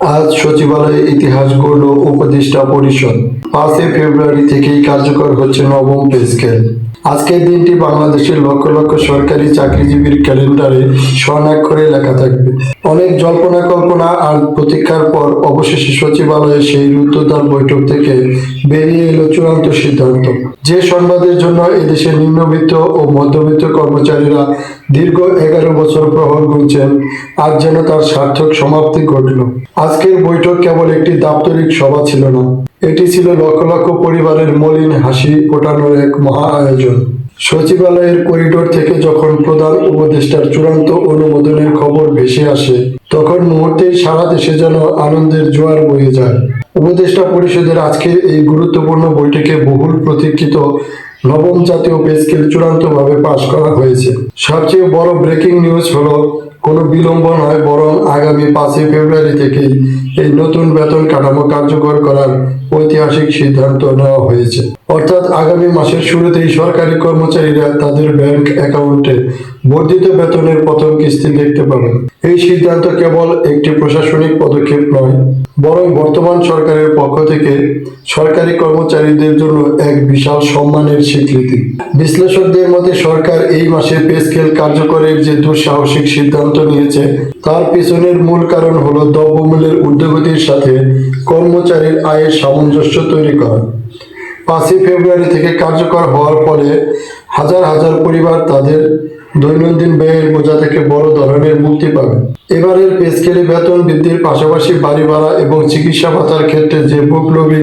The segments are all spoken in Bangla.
আজ সচিবালয়ে ইতিহাস গড়ল উপদেষ্টা পরিষদ। পাঁচই ফেব্রুয়ারি থেকেই কার্যকর হচ্ছে নবম পে স্কেল। আজকের দিনটি বাংলাদেশের লক্ষ লক্ষ সরকারি চাকরিজীবীর ক্যালেন্ডারে স্বর্ণাক্ষরে লেখা থাকবে। অনেক জল্পনা কল্পনা আর প্রতীক্ষার পর অবশেষে সচিবালয়ে সেই রুদ্ধদ্বার বৈঠক থেকে বেরিয়ে এলো চূড়ান্ত সিদ্ধান্ত। যে সংবাদের জন্য এদেশের নিম্নবিত্ত ও মধ্যবিত্ত কর্মচারীরা দীর্ঘ এগারো বছর প্রহর গুনছেন, আজ যেন তার সার্থক সমাপ্তি ঘটল। আজকের বৈঠক কেবল একটি দাপ্তরিক সভা ছিল না, এটি ছিল লক্ষ লক্ষ পরিবারের মলিন হাসি ফোটানোর এক মহা আয়োজন। সচিবালয়ের করিডোর থেকে যখন প্রধান উপদেষ্টার চূড়ান্ত অনুমোদনের খবর ভেসে আসে, তখন মুহূর্তেই সারা দেশে যেন আনন্দের জোয়ার বয়ে যায়। উপদেষ্টা পরিষদের আজকের এই গুরুত্বপূর্ণ বৈঠকে বহুল প্রতীক্ষিত নবম জাতীয় পে স্কেল চূড়ান্তভাবে পাশ করা হয়েছে। সবচেয়ে বড় ব্রেকিং নিউজ হলো, কোনো বিলম্ব নয় বরং আগামী পাঁচই ফেব্রুয়ারি থেকেই এই নতুন বেতন কাঠামো কার্যকর করার ঐতিহাসিক সিদ্ধান্ত নেওয়া হয়েছে। অর্থাৎ আগামী মাসের শুরুতেই সরকারি কর্মচারীরা তাদের ব্যাংক অ্যাকাউন্টে বর্ধিত বেতনের প্রথম কিস্তি দেখতে পাবেন। এই সিদ্ধান্ত কেবল একটি প্রশাসনিক পদক্ষেপ নয়, বরং বর্তমান সরকারের পক্ষ থেকে সরকারি কর্মচারীদের জন্য এক বিশাল সম্মানের স্বীকৃতি। বিশ্লেষকদের মতে, সরকার এই মাসে পে স্কেল কার্যকরের যে দুঃসাহসিক সিদ্ধান্ত নিয়েছে, তার পেছনের মূল কারণ হলো দ্রব্যমূল্যের ঊর্ধ্বগতির সাথে কর্মচারীর আয়ের সামঞ্জস্য তৈরি করা। পাঁচই ফেব্রুয়ারি থেকে কার্যকর হওয়ার পরে হাজার হাজার পরিবার তাদের দৈনন্দিন ব্যয়ের বোঝা থেকে বড় ধরনের মুক্তি পাবে। এবারের পে বেতন বৃদ্ধির পাশাপাশি বাড়ি ভাড়া এবং চিকিৎসা ভাতার ক্ষেত্রে যে বৈপ্লবী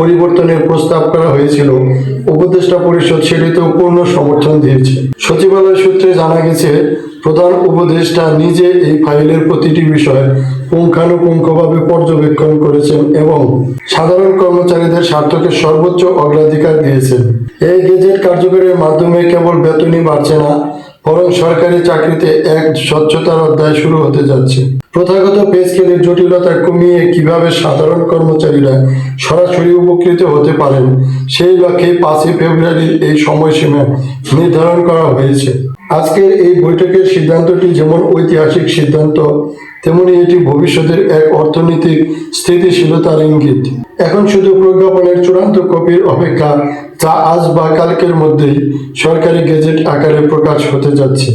পরিবর্তনের প্রস্তাব করা হয়েছিল। উপদেষ্টা পরিষদ সেটিতেও পূর্ণ সমর্থন দিয়েছে। সচিবালয় সূত্রে জানা গেছে, প্রধান উপদেষ্টা নিজে এই ফাইলের প্রতিটি বিষয় পুঙ্খানুপুঙ্খভাবে পর্যবেক্ষণ করেছেন এবং সাধারণ কর্মচারীদের স্বার্থকে সর্বোচ্চ অগ্রাধিকার দিয়েছেন। এই গেজেট কার্যকরের মাধ্যমে কেবল বেতনই বাড়ছে না বরং সরকারি চাকরিতে এক স্বচ্ছতার অধ্যায় শুরু হতে যাচ্ছে। প্রথাগত পে স্কেলের জটিলতা কমিয়ে কীভাবে সাধারণ কর্মচারীরা সরাসরি উপকৃত হতে পারেন, সেই লক্ষ্যে পাঁচই ফেব্রুয়ারির এই সময়সীমা নির্ধারণ করা হয়েছে। আজকের এই বৈঠকের সিদ্ধান্তটি যেমন ঐতিহাসিক সিদ্ধান্ত, তেমনি এটি ভবিষ্যতের এক অর্থনৈতিক স্থিতিশীলতার ইঙ্গিত। এখন শুধু প্রজ্ঞাপনের চূড়ান্ত কপির অপেক্ষা, যা আজ বা কালকের মধ্যেই সরকারি গেজেট আকারে প্রকাশ হতে যাচ্ছে।